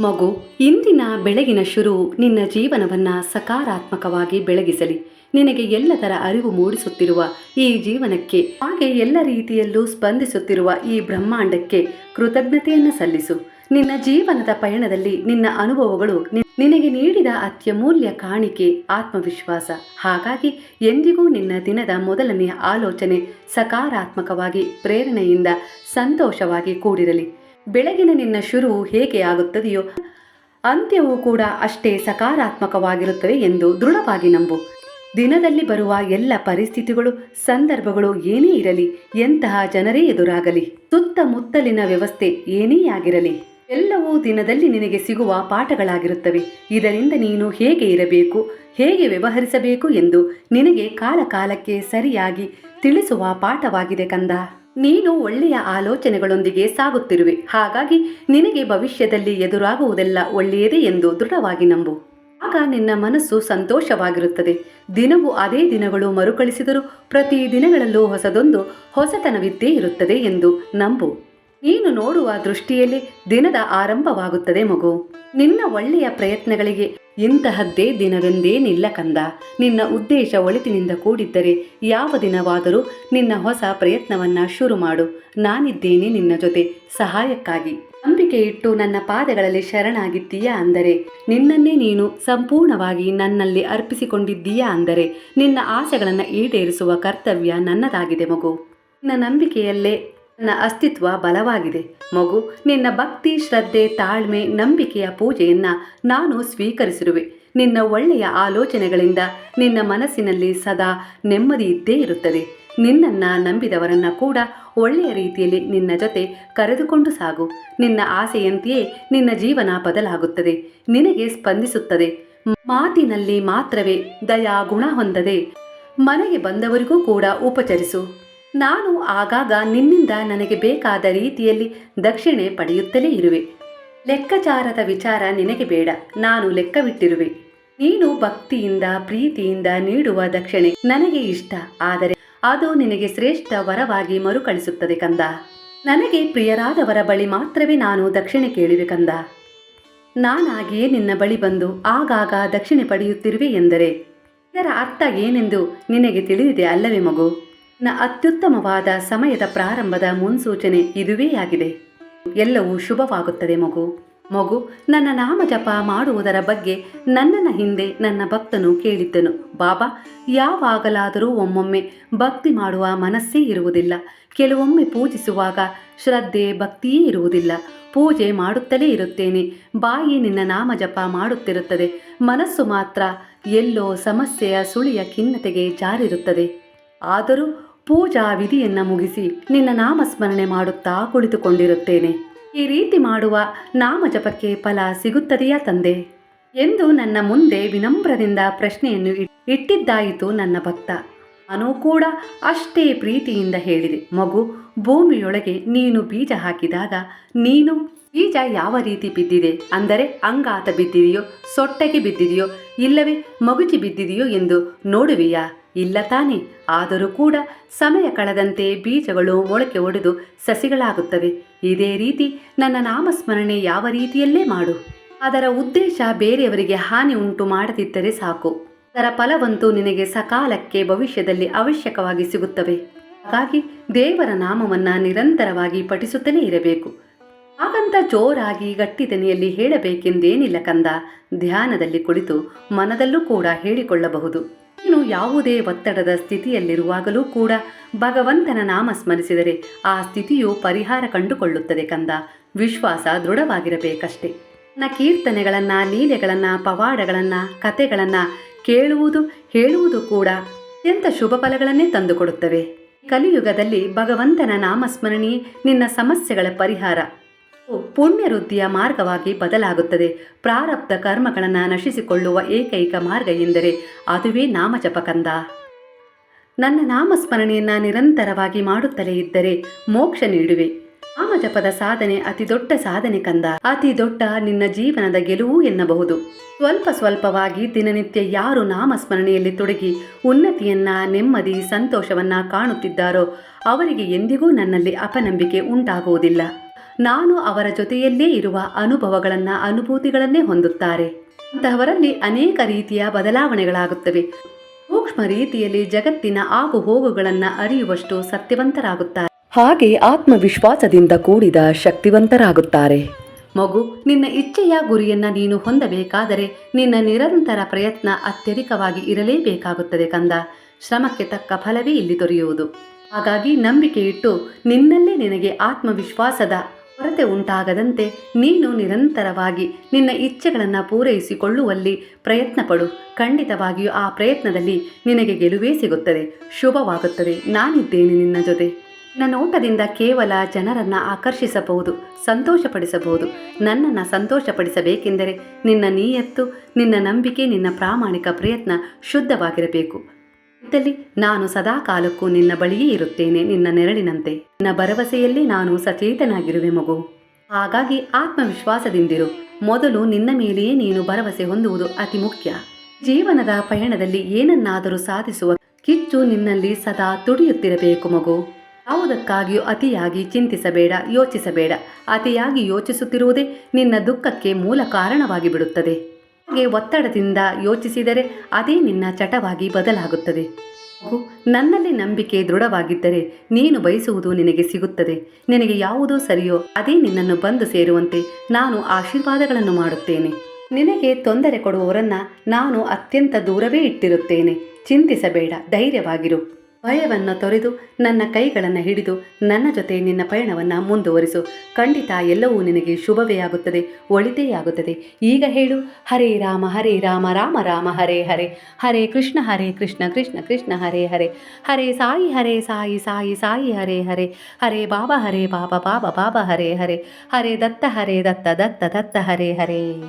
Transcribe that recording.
ಮಗು, ಇಂದಿನ ಬೆಳಗಿನ ಶುರು ನಿನ್ನ ಜೀವನವನ್ನ ಸಕಾರಾತ್ಮಕವಾಗಿ ಬೆಳಗಿಸಲಿ. ನಿನಗೆ ಎಲ್ಲದರ ಅರಿವು ಮೂಡಿಸುತ್ತಿರುವ ಈ ಜೀವನಕ್ಕೆ, ಹಾಗೆ ಎಲ್ಲ ರೀತಿಯಲ್ಲೂ ಸ್ಪಂದಿಸುತ್ತಿರುವ ಈ ಬ್ರಹ್ಮಾಂಡಕ್ಕೆ ಕೃತಜ್ಞತೆಯನ್ನು ಸಲ್ಲಿಸು. ನಿನ್ನ ಜೀವನದ ಪಯಣದಲ್ಲಿ ನಿನ್ನ ಅನುಭವಗಳು ನಿನಗೆ ನೀಡಿದ ಅತ್ಯಮೂಲ್ಯ ಕಾಣಿಕೆ, ಆತ್ಮವಿಶ್ವಾಸ. ಹಾಗಾಗಿ ಎಂದಿಗೂ ನಿನ್ನ ದಿನದ ಮೊದಲನೆಯ ಆಲೋಚನೆ ಸಕಾರಾತ್ಮಕವಾಗಿ, ಪ್ರೇರಣೆಯಿಂದ ಸಂತೋಷವಾಗಿ ಕೂಡಿರಲಿ. ಬೆಳಗಿನ ನಿನ್ನ ಶುರು ಹೇಗೆ ಆಗುತ್ತದೆಯೋ, ಅಂತ್ಯವೂ ಕೂಡ ಅಷ್ಟೇ ಸಕಾರಾತ್ಮಕವಾಗಿರುತ್ತವೆ ಎಂದು ದೃಢವಾಗಿ ನಂಬು. ದಿನದಲ್ಲಿ ಬರುವ ಎಲ್ಲ ಪರಿಸ್ಥಿತಿಗಳು, ಸಂದರ್ಭಗಳು ಏನೇ ಇರಲಿ, ಎಂತಹ ಜನರೇ ಎದುರಾಗಲಿ. ಸುತ್ತಮುತ್ತಲಿನ ವ್ಯವಸ್ಥೆ ಏನೇ ಆಗಿರಲಿ. ಎಲ್ಲವೂ ದಿನದಲ್ಲಿ ನಿನಗೆ ಸಿಗುವ ಪಾಠಗಳಾಗಿರುತ್ತವೆ. ಇದರಿಂದ ನೀನು ಹೇಗೆ ಇರಬೇಕು, ಹೇಗೆ ವ್ಯವಹರಿಸಬೇಕು ಎಂದು ನಿನಗೆ ಕಾಲಕಾಲಕ್ಕೆ ಸರಿಯಾಗಿ ತಿಳಿಸುವ ಪಾಠವಾಗಿದೆ ಕಂದ. ನೀನು ಒಳ್ಳೆಯ ಆಲೋಚನೆಗಳೊಂದಿಗೆ ಸಾಗುತ್ತಿರುವೆ. ಹಾಗಾಗಿ ನಿನಗೆ ಭವಿಷ್ಯದಲ್ಲಿ ಎದುರಾಗುವುದೆಲ್ಲ ಒಳ್ಳೆಯದೇ ಎಂದು ದೃಢವಾಗಿ ನಂಬು. ಆಗ ನಿನ್ನ ಮನಸ್ಸು ಸಂತೋಷವಾಗಿರುತ್ತದೆ. ದಿನವೂ ಅದೇ ದಿನಗಳು ಮರುಕಳಿಸಿದರೂ ಪ್ರತಿ ದಿನಗಳಲ್ಲೂ ಹೊಸದೊಂದು ಹೊಸತನವಿದ್ದೇ ಇರುತ್ತದೆ ಎಂದು ನಂಬು. ನೀನು ನೋಡುವ ದೃಷ್ಟಿಯಲ್ಲಿ ದಿನದ ಆರಂಭವಾಗುತ್ತದೆ ಮಗು. ನಿನ್ನ ಒಳ್ಳೆಯ ಪ್ರಯತ್ನಗಳಿಗೆ ಇಂತಹದ್ದೇ ದಿನವೆಂದೇನಿಲ್ಲ ಕಂದ. ನಿನ್ನ ಉದ್ದೇಶ ಒಳಿತಿನಿಂದ ಕೂಡಿದ್ದರೆ ಯಾವ ದಿನವಾದರೂ ನಿನ್ನ ಹೊಸ ಪ್ರಯತ್ನವನ್ನ ಶುರು ಮಾಡು. ನಾನಿದ್ದೇನೆ ನಿನ್ನ ಜೊತೆ ಸಹಾಯಕ್ಕಾಗಿ. ನಂಬಿಕೆ ಇಟ್ಟು ನನ್ನ ಪಾದಗಳಲ್ಲಿ ಶರಣಾಗಿದ್ದೀಯಾ ಅಂದರೆ, ನಿನ್ನನ್ನೇ ನೀನು ಸಂಪೂರ್ಣವಾಗಿ ನನ್ನಲ್ಲಿ ಅರ್ಪಿಸಿಕೊಂಡಿದ್ದೀಯಾ ಅಂದರೆ, ನಿನ್ನ ಆಸೆಗಳನ್ನು ಈಡೇರಿಸುವ ಕರ್ತವ್ಯ ನನ್ನದಾಗಿದೆ ಮಗು. ನಿನ್ನ ನಂಬಿಕೆಯಲ್ಲೇ ನನ್ನ ಅಸ್ತಿತ್ವ ಬಲವಾಗಿದೆ. ಮಗು, ನಿನ್ನ ಭಕ್ತಿ, ಶ್ರದ್ಧೆ, ತಾಳ್ಮೆ, ನಂಬಿಕೆಯ ಪೂಜೆಯನ್ನ ನಾನು ಸ್ವೀಕರಿಸಿರುವೆ. ನಿನ್ನ ಒಳ್ಳೆಯ ಆಲೋಚನೆಗಳಿಂದ ನಿನ್ನ ಮನಸ್ಸಿನಲ್ಲಿ ಸದಾ ನೆಮ್ಮದಿ ಇದ್ದೇ ಇರುತ್ತದೆ. ನಿನ್ನನ್ನ ನಂಬಿದವರನ್ನ ಕೂಡ ಒಳ್ಳೆಯ ರೀತಿಯಲ್ಲಿ ನಿನ್ನ ಜೊತೆ ಕರೆದುಕೊಂಡು ಸಾಗು. ನಿನ್ನ ಆಸೆಯಂತೆಯೇ ನಿನ್ನ ಜೀವನ ಬದಲಾಗುತ್ತದೆ. ನಿನಗೆ ಸ್ಪಂದಿಸುತ್ತದೆ. ಮಾತಿನಲ್ಲಿ ಮಾತ್ರವೇ ದಯಾ ಗುಣ ಹೊಂದದೆ ಮನೆಗೆ ಬಂದವರಿಗೂ ಕೂಡ ಉಪಚರಿಸು. ನಾನು ಆಗಾಗ ನಿನ್ನಿಂದ ನನಗೆ ಬೇಕಾದ ರೀತಿಯಲ್ಲಿ ದಕ್ಷಿಣೆ ಪಡೆಯುತ್ತಲೇ ಇರುವೆ. ಲೆಕ್ಕಾಚಾರದ ವಿಚಾರ ನಿನಗೆ ಬೇಡ, ನಾನು ಲೆಕ್ಕವಿಟ್ಟಿರುವೆ. ನೀನು ಭಕ್ತಿಯಿಂದ, ಪ್ರೀತಿಯಿಂದ ನೀಡುವ ದಕ್ಷಿಣೆ ನನಗೆ ಇಷ್ಟ, ಆದರೆ ಅದು ನಿನಗೆ ಶ್ರೇಷ್ಠ ವರವಾಗಿ ಮರುಕಳಿಸುತ್ತದೆ ಕಂದ. ನನಗೆ ಪ್ರಿಯರಾದವರ ಬಳಿ ಮಾತ್ರವೇ ನಾನು ದಕ್ಷಿಣೆ ಕೇಳಿವೆ ಕಂದ. ನಾನಾಗಿಯೇ ನಿನ್ನ ಬಳಿ ಬಂದು ಆಗಾಗ ದಕ್ಷಿಣೆ ಪಡೆಯುತ್ತಿರುವೆ ಎಂದರೆ, ಇದರ ಅರ್ಥ ಏನೆಂದು ನಿನಗೆ ತಿಳಿದಿದೆ ಅಲ್ಲವೇ ಮಗು? ನ ಅತ್ಯುತ್ತಮವಾದ ಸಮಯದ ಪ್ರಾರಂಭದ ಮುನ್ಸೂಚನೆ ಇದುವೇ ಆಗಿದೆ ಎಲ್ಲವೂ ಶುಭವಾಗುತ್ತದೆ ಮಗು. ಮಗು, ನನ್ನ ನಾಮ ಜಪ ಮಾಡುವುದರ ಬಗ್ಗೆ ನನ್ನನ ಹಿಂದೆ ನನ್ನ ಭಕ್ತನು ಕೇಳಿದ್ದನು. ಬಾಬಾ, ಯಾವಾಗಲಾದರೂ ಒಮ್ಮೊಮ್ಮೆ ಭಕ್ತಿ ಮಾಡುವ ಮನಸ್ಸೇ ಇರುವುದಿಲ್ಲ. ಕೆಲವೊಮ್ಮೆ ಪೂಜಿಸುವಾಗ ಶ್ರದ್ಧೆ, ಭಕ್ತಿಯೇ ಇರುವುದಿಲ್ಲ. ಪೂಜೆ ಮಾಡುತ್ತಲೇ ಇರುತ್ತೇನೆ. ಬಾಯಿ ನಿನ್ನ ನಾಮ ಜಪ ಮಾಡುತ್ತಿರುತ್ತದೆ. ಮನಸ್ಸು ಮಾತ್ರ ಎಲ್ಲೋ ಸಮಸ್ಯೆಯ ಸುಳಿಯ ಖಿನ್ನತೆಗೆ ಜಾರಿರುತ್ತದೆ. ಆದರೂ ಪೂಜಾ ವಿಧಿಯನ್ನ ಮುಗಿಸಿ ನಿನ್ನ ನಾಮಸ್ಮರಣೆ ಮಾಡುತ್ತಾ ಕುಳಿತುಕೊಂಡಿರುತ್ತೇನೆ. ಈ ರೀತಿ ಮಾಡುವ ನಾಮ ಜಪಕ್ಕೆ ಫಲ ಸಿಗುತ್ತದೆಯಾ ತಂದೆ? ಎಂದು ನನ್ನ ಮುಂದೆ ವಿನಮ್ರದಿಂದ ಪ್ರಶ್ನೆಯನ್ನು ಇಟ್ಟಿದ್ದಾಯಿತು ನನ್ನ ಭಕ್ತ. ಅನು ಕೂಡ ಅಷ್ಟೇ ಪ್ರೀತಿಯಿಂದ ಹೇಳಿದೆ, ಮಗು, ಭೂಮಿಯೊಳಗೆ ನೀನು ಬೀಜ ಹಾಕಿದಾಗ ನೀನು ಬೀಜ ಯಾವ ರೀತಿ ಬಿದ್ದಿದೆ? ಅಂದರೆ ಅಂಗಾತ ಬಿದ್ದಿದೆಯೋ, ಸೊಟ್ಟಗೆ ಬಿದ್ದಿದೆಯೋ, ಇಲ್ಲವೇ ಮಗುಚಿ ಬಿದ್ದಿದೆಯೋ ಎಂದು ನೋಡುವೆಯಾ? ಇಲ್ಲ ತಾನೆ, ಆದರೂ ಕೂಡ ಸಮಯ ಕಳೆದಂತೆ ಬೀಜಗಳು ಮೊಳಕೆ ಒಡೆದು ಸಸಿಗಳಾಗುತ್ತವೆ. ಇದೇ ರೀತಿ ನನ್ನ ನಾಮಸ್ಮರಣೆ ಯಾವ ರೀತಿಯಲ್ಲೇ ಮಾಡು. ಅದರ ಉದ್ದೇಶ ಬೇರೆಯವರಿಗೆ ಹಾನಿ ಉಂಟು ಮಾಡದಿದ್ದರೆ ಸಾಕು. ಅದರ ಫಲವಂತೂ ನಿನಗೆ ಸಕಾಲಕ್ಕೆ ಭವಿಷ್ಯದಲ್ಲಿ ಅವಶ್ಯಕವಾಗಿ ಸಿಗುತ್ತವೆ. ಹಾಗಾಗಿ ದೇವರ ನಾಮವನ್ನ ನಿರಂತರವಾಗಿ ಪಠಿಸುತ್ತಲೇ ಇರಬೇಕು. ಹಾಗಂತ ಜೋರಾಗಿ ಗಟ್ಟಿತನೆಯಲ್ಲಿ ಹೇಳಬೇಕೆಂದೇನಿಲ್ಲ ಕಂದ. ಧ್ಯಾನದಲ್ಲಿ ಕುಳಿತು ಮನದಲ್ಲೂ ಕೂಡ ಹೇಳಿಕೊಳ್ಳಬಹುದು. ನೀನು ಯಾವುದೇ ಒತ್ತಡದ ಸ್ಥಿತಿಯಲ್ಲಿರುವಾಗಲೂ ಕೂಡ ಭಗವಂತನ ನಾಮ ಸ್ಮರಿಸಿದರೆ ಆ ಸ್ಥಿತಿಯು ಪರಿಹಾರ ಕಂಡುಕೊಳ್ಳುತ್ತದೆ ಕಂದ. ವಿಶ್ವಾಸ ದೃಢವಾಗಿರಬೇಕಷ್ಟೆ. ನನ್ನ ಕೀರ್ತನೆಗಳನ್ನ, ಲೀಲೆಗಳನ್ನ, ಪವಾಡಗಳನ್ನ ಕತೆಗಳನ್ನ ಕೇಳುವುದು, ಹೇಳುವುದು ಕೂಡ ಅತ್ಯಂತ ಶುಭ ಫಲಗಳನ್ನೇ ತಂದುಕೊಡುತ್ತವೆ. ಕಲಿಯುಗದಲ್ಲಿ ಭಗವಂತನ ನಾಮಸ್ಮರಣೆಯೇ ನಿನ್ನ ಸಮಸ್ಯೆಗಳ ಪರಿಹಾರ. ಪುಣ್ಯ ವೃದ್ಧಿಯ ಮಾರ್ಗವಾಗಿ ಬದಲಾಗುತ್ತದೆ. ಪ್ರಾರಬ್ಧ ಕರ್ಮಗಳನ್ನು ನಶಿಸಿಕೊಳ್ಳುವ ಏಕೈಕ ಮಾರ್ಗ ಎಂದರೆ ಅದುವೇ ನಾಮಜಪ ಕಂದ ನನ್ನ ನಾಮಸ್ಮರಣೆಯನ್ನು ನಿರಂತರವಾಗಿ ಮಾಡುತ್ತಲೇ ಇದ್ದರೆ ಮೋಕ್ಷ ನೀಡುವೆ. ನಾಮಜಪದ ಸಾಧನೆ ಅತಿ ದೊಡ್ಡ ಸಾಧನೆ ಕಂದ. ಅತಿ ದೊಡ್ಡ ನಿನ್ನ ಜೀವನದ ಗೆಲುವು ಎನ್ನಬಹುದು. ಸ್ವಲ್ಪ ಸ್ವಲ್ಪವಾಗಿ ದಿನನಿತ್ಯ ಯಾರು ನಾಮಸ್ಮರಣೆಯಲ್ಲಿ ತೊಡಗಿ ಉನ್ನತಿಯನ್ನ, ನೆಮ್ಮದಿ, ಸಂತೋಷವನ್ನ ಕಾಣುತ್ತಿದ್ದಾರೋ ಅವರಿಗೆ ಎಂದಿಗೂ ನನ್ನಲ್ಲಿ ಅಪನಂಬಿಕೆ ಉಂಟಾಗುವುದಿಲ್ಲ. ನಾನು ಅವರ ಜೊತೆಯಲ್ಲೇ ಇರುವ ಅನುಭವಗಳನ್ನು ಅನುಭೂತಿಗಳನ್ನೇ ಹೊಂದುತ್ತಾರೆ. ಅಂತಹವರಲ್ಲಿ ಅನೇಕ ರೀತಿಯ ಬದಲಾವಣೆಗಳಾಗುತ್ತವೆ. ಸೂಕ್ಷ್ಮ ರೀತಿಯಲ್ಲಿ ಜಗತ್ತಿನ ಆಗು ಹೋಗುಗಳನ್ನು ಅರಿಯುವಷ್ಟು ಸತ್ಯವಂತರಾಗುತ್ತಾರೆ. ಹಾಗೆ ಆತ್ಮವಿಶ್ವಾಸದಿಂದ ಕೂಡಿದ ಶಕ್ತಿವಂತರಾಗುತ್ತಾರೆ. ಮಗು ನಿನ್ನ ಇಚ್ಛೆಯ ಗುರಿಯನ್ನ ನೀನು ಹೊಂದಬೇಕಾದರೆ ನಿನ್ನ ನಿರಂತರ ಪ್ರಯತ್ನ ಅತ್ಯಧಿಕವಾಗಿ ಇರಲೇಬೇಕಾಗುತ್ತದೆ ಕಂದ. ಶ್ರಮಕ್ಕೆ ತಕ್ಕ ಫಲವೇ ಇಲ್ಲಿ ದೊರೆಯುವುದು. ಹಾಗಾಗಿ ನಂಬಿಕೆ ಇಟ್ಟು ನಿನ್ನಲ್ಲೇ ನಿನಗೆ ಆತ್ಮವಿಶ್ವಾಸದ ಕೊರತೆ ಉಂಟಾಗದಂತೆ ನೀನು ನಿರಂತರವಾಗಿ ನಿನ್ನ ಇಚ್ಛೆಗಳನ್ನು ಪೂರೈಸಿಕೊಳ್ಳುವಲ್ಲಿ ಪ್ರಯತ್ನ ಪಡು ಖಂಡಿತವಾಗಿಯೂ ಆ ಪ್ರಯತ್ನದಲ್ಲಿ ನಿನಗೆ ಗೆಲುವೇ ಸಿಗುತ್ತದೆ. ಶುಭವಾಗುತ್ತದೆ. ನಾನಿದ್ದೇನೆ ನಿನ್ನ ಜೊತೆ. ನನ್ನ ನೋಟದಿಂದ ಕೇವಲ ಜನರನ್ನು ಆಕರ್ಷಿಸಬಹುದು, ಸಂತೋಷಪಡಿಸಬಹುದು. ನನ್ನನ್ನು ಸಂತೋಷಪಡಿಸಬೇಕೆಂದರೆ ನಿನ್ನ ನೀಯತ್ತು, ನಿನ್ನ ನಂಬಿಕೆ, ನಿನ್ನ ಪ್ರಾಮಾಣಿಕ ಪ್ರಯತ್ನ ಶುದ್ಧವಾಗಿರಬೇಕು. ಇದ್ದಲ್ಲಿ ನಾನು ಸದಾ ಕಾಲಕ್ಕೂ ನಿನ್ನ ಬಳಿಯೇ ಇರುತ್ತೇನೆ ನಿನ್ನ ನೆರಳಿನಂತೆ. ನಿನ್ನ ಭರವಸೆಯಲ್ಲಿ ನಾನು ಸಚೇತನಾಗಿರುವೆ ಮಗು. ಹಾಗಾಗಿ ಆತ್ಮವಿಶ್ವಾಸದಿಂದಿರು. ಮೊದಲು ನಿನ್ನ ಮೇಲೆಯೇ ನೀನು ಭರವಸೆ ಹೊಂದುವುದು ಅತಿ ಮುಖ್ಯ. ಜೀವನದ ಪಯಣದಲ್ಲಿ ಏನನ್ನಾದರೂ ಸಾಧಿಸುವ ಕಿಚ್ಚು ನಿನ್ನಲ್ಲಿ ಸದಾ ತುಡಿಯುತ್ತಿರಬೇಕು ಮಗು. ಯಾವುದಕ್ಕಾಗಿಯೂ ಅತಿಯಾಗಿ ಚಿಂತಿಸಬೇಡ, ಯೋಚಿಸಬೇಡ. ಅತಿಯಾಗಿ ಯೋಚಿಸುತ್ತಿರುವುದೇ ನಿನ್ನ ದುಃಖಕ್ಕೆ ಮೂಲ ಕಾರಣವಾಗಿ ಬಿಡುತ್ತದೆ ಹಾಗೆ ಒತ್ತಡದಿಂದ ಯೋಚಿಸಿದರೆ ಅದೇ ನಿನ್ನ ಚಟವಾಗಿ ಬದಲಾಗುತ್ತದೆ. ನನ್ನಲ್ಲಿ ನಂಬಿಕೆ ದೃಢವಾಗಿದ್ದರೆ ನೀನು ಬಯಸುವುದು ನಿನಗೆ ಸಿಗುತ್ತದೆ. ನಿನಗೆ ಯಾವುದೋ ಸರಿಯೋ ಅದೇ ನಿನ್ನನ್ನು ಬಂದು ಸೇರುವಂತೆ ನಾನು ಆಶೀರ್ವಾದಗಳನ್ನು ಮಾಡುತ್ತೇನೆ. ನಿನಗೆ ತೊಂದರೆ ಕೊಡುವವರನ್ನ ನಾನು ಅತ್ಯಂತ ದೂರವೇ ಇಟ್ಟಿರುತ್ತೇನೆ. ಚಿಂತಿಸಬೇಡ, ಧೈರ್ಯವಾಗಿರು. ಭಯವನ್ನು ತೊರೆದು ನನ್ನ ಕೈಗಳನ್ನು ಹಿಡಿದು ನನ್ನ ಜೊತೆ ನಿನ್ನ ಪಯಣವನ್ನು ಮುಂದುವರಿಸು. ಖಂಡಿತ ಎಲ್ಲವೂ ನಿನಗೆ ಶುಭವೇ ಆಗುತ್ತದೆ, ಒಳಿತೇ ಆಗುತ್ತದೆ. ಈಗ ಹೇಳು, ಹರೇ ರಾಮ ಹರೇ ರಾಮ ರಾಮ ರಾಮ, ಹರೇ ಹರೇ. ಹರೇ ಕೃಷ್ಣ ಹರೇ ಕೃಷ್ಣ ಕೃಷ್ಣ ಕೃಷ್ಣ, ಹರೇ ಹರೇ. ಹರೇ ಸಾಯಿ ಹರೇ ಸಾಯಿ ಸಾಯಿ ಸಾಯಿ, ಹರೇ ಹರೇ. ಹರೇ ಬಾಬಾ ಹರೇ ಬಾಬಾ ಬಾಬಾ ಬಾಬಾ, ಹರೇ ಹರೇ. ಹರೇ ದತ್ತ ಹರೇ ದತ್ತ ದತ್ತ ದತ್ತ, ಹರೇ ಹರೇ.